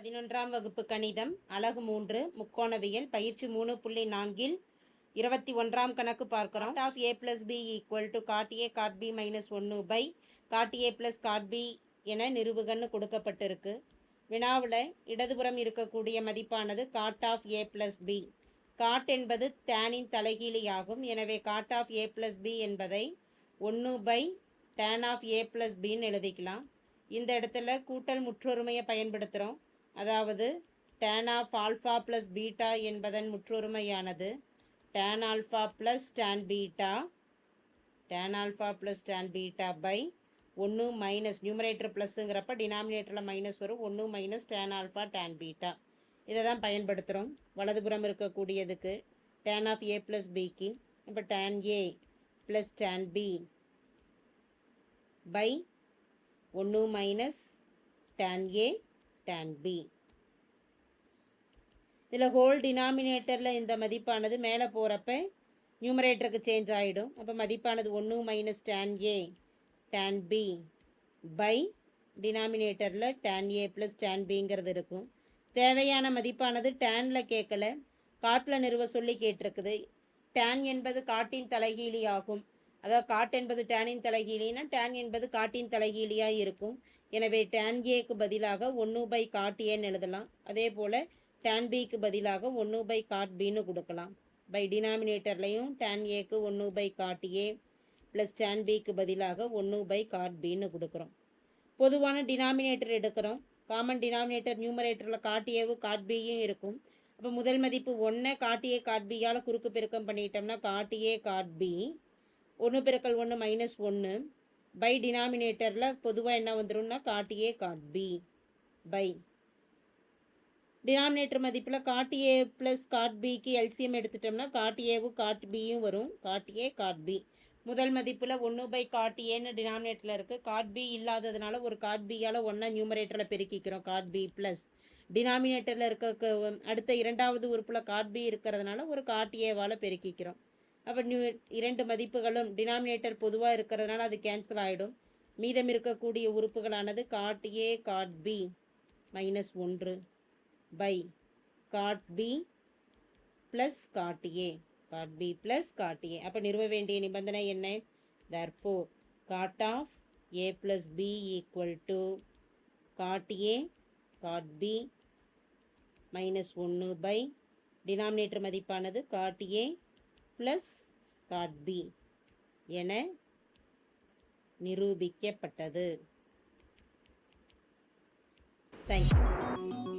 பதினொன்றாம் வகுப்பு கணிதம் அலகு மூன்று முக்கோணவியல் பயிற்சி மூணு புள்ளி நான்கில் இருபத்தி ஒன்றாம் கணக்கு பார்க்குறோம். Of A plus B equal to cot A cot B minus ஒன்று by cot A plus cot B என நிறுவுகன்னு கொடுக்கப்பட்டிருக்கு. வினாவில் இடதுபுறம் இருக்கக்கூடிய மதிப்பானது cot of A plus B cot என்பது டேனின் தலைகீழியாகும். எனவே cot of A plus B என்பதை ஒன்று by tan of A plus பின்னு எழுதிக்கலாம். இந்த இடத்துல கூட்டல் முற்றொருமையை பயன்படுத்துகிறோம் அதாவது tan of alpha plus beta என்பதன் முற்றொருமையானது. Tan alpha plus tan beta tan alpha plus tan beta by ஒன்று மைனஸ் நியூமரேட்டர் ப்ளஸ்ஸுங்கிறப்ப டினாமினேட்டரில் மைனஸ் வரும். ஒன்று minus tan alpha tan beta இதை தான் பயன்படுத்துகிறோம் வலதுபுறம் இருக்கக்கூடியதுக்கு டேன் ஆஃப் ஏ ப்ளஸ் பிக்கு இப்போ tan A plus tan B by ஒன்று minus tan A tan B இதில் ஹோல் டினாமினேட்டரில் இந்த மதிப்பானது மேலே போகிறப்ப நியூமரேட்டருக்கு சேஞ்ச் ஆகிடும் அப்போ மதிப்பானது ஒன்று minus tan A tan B by டினாமினேட்டரில் டேன் ஏ ப்ளஸ் டேன் பிங்கிறது இருக்கும். தேவையான மதிப்பானது டேனில் கேட்கல. காட்டில் நிறுவ சொல்லி கேட்டிருக்குது. டேன் என்பது காட்டின் தலைகீழி ஆகும் அதாவது காட் என்பது டேனின் தலைகீழினா டேன் என்பது காட்டின் தலைகீழியாக இருக்கும். எனவே டேன் ஏக்கு பதிலாக ஒன்று பை காட் ஏன்னு எழுதலாம். அதே போல் டேன் பிக்கு பதிலாக ஒன்று பை காட் பின்னு கொடுக்கலாம். பை டினாமினேட்டர்லையும் டேன் ஏக்கு ஒன்று by cot A plus tan பிக்கு பதிலாக ஒன்று பை காட் பின்னு கொடுக்குறோம். பொதுவான டினாமினேட்டர் எடுக்கிறோம். காமன் டினாமினேட்டர் நியூமரேட்டரில் காட் காட்பியும் காட் பியும் இருக்கும். அப்போ முதல் மதிப்பு ஒன்றை காட்டியே காட்பியால் காட் பியால் குறுக்கு பெருக்கம் பண்ணிட்டோம்னா காட்டியே ஏ காட் பி ஒன்று பெருக்கல் ஒன்று மைனஸ் ஒன்று பை டினாமினேட்டரில் பொதுவாக என்ன வந்துடும்னா cot A cot B by denominator மதிப்பில் காட் ஏ ப்ளஸ் காட் பிக்கு எல்சிஎம் எடுத்துட்டோம்னா காட் ஏவும் காட் பியும் வரும். காட் ஏ காட் பி முதல் மதிப்பில் ஒன்று பை காட் ஏன்னு டினாமினேட்டரில் இருக்குது காட் பி இல்லாததுனால ஒரு காட் பியால் ஒன்றா நியூமரேட்டரில் பெருக்கிக்கிறோம். காட் பி ப்ளஸ் டினாமினேட்டரில் இருக்க அடுத்த இரண்டாவது உறுப்பில் காட் பி இருக்கிறதுனால ஒரு காட் ஏவால் பெருக்கிக்கிறோம். அப்போ நியூ இரண்டு மதிப்புகளும் டினாமினேட்டர் பொதுவாக இருக்கிறதுனால அது கேன்சல் ஆகிடும் மீதம் இருக்கக்கூடிய உறுப்புகளானது cot A cot B minus ஒன்று by cot B plus cot A cot B plus cot A அப்போ நிறுவ வேண்டிய நிபந்தனை என்ன? Therefore cot of A plus B equal to cot A cot B minus ஒன்று பை டினாமினேட்டர் மதிப்பானது cot A plus cot B என நிரூபிக்கப்பட்டது. Thank you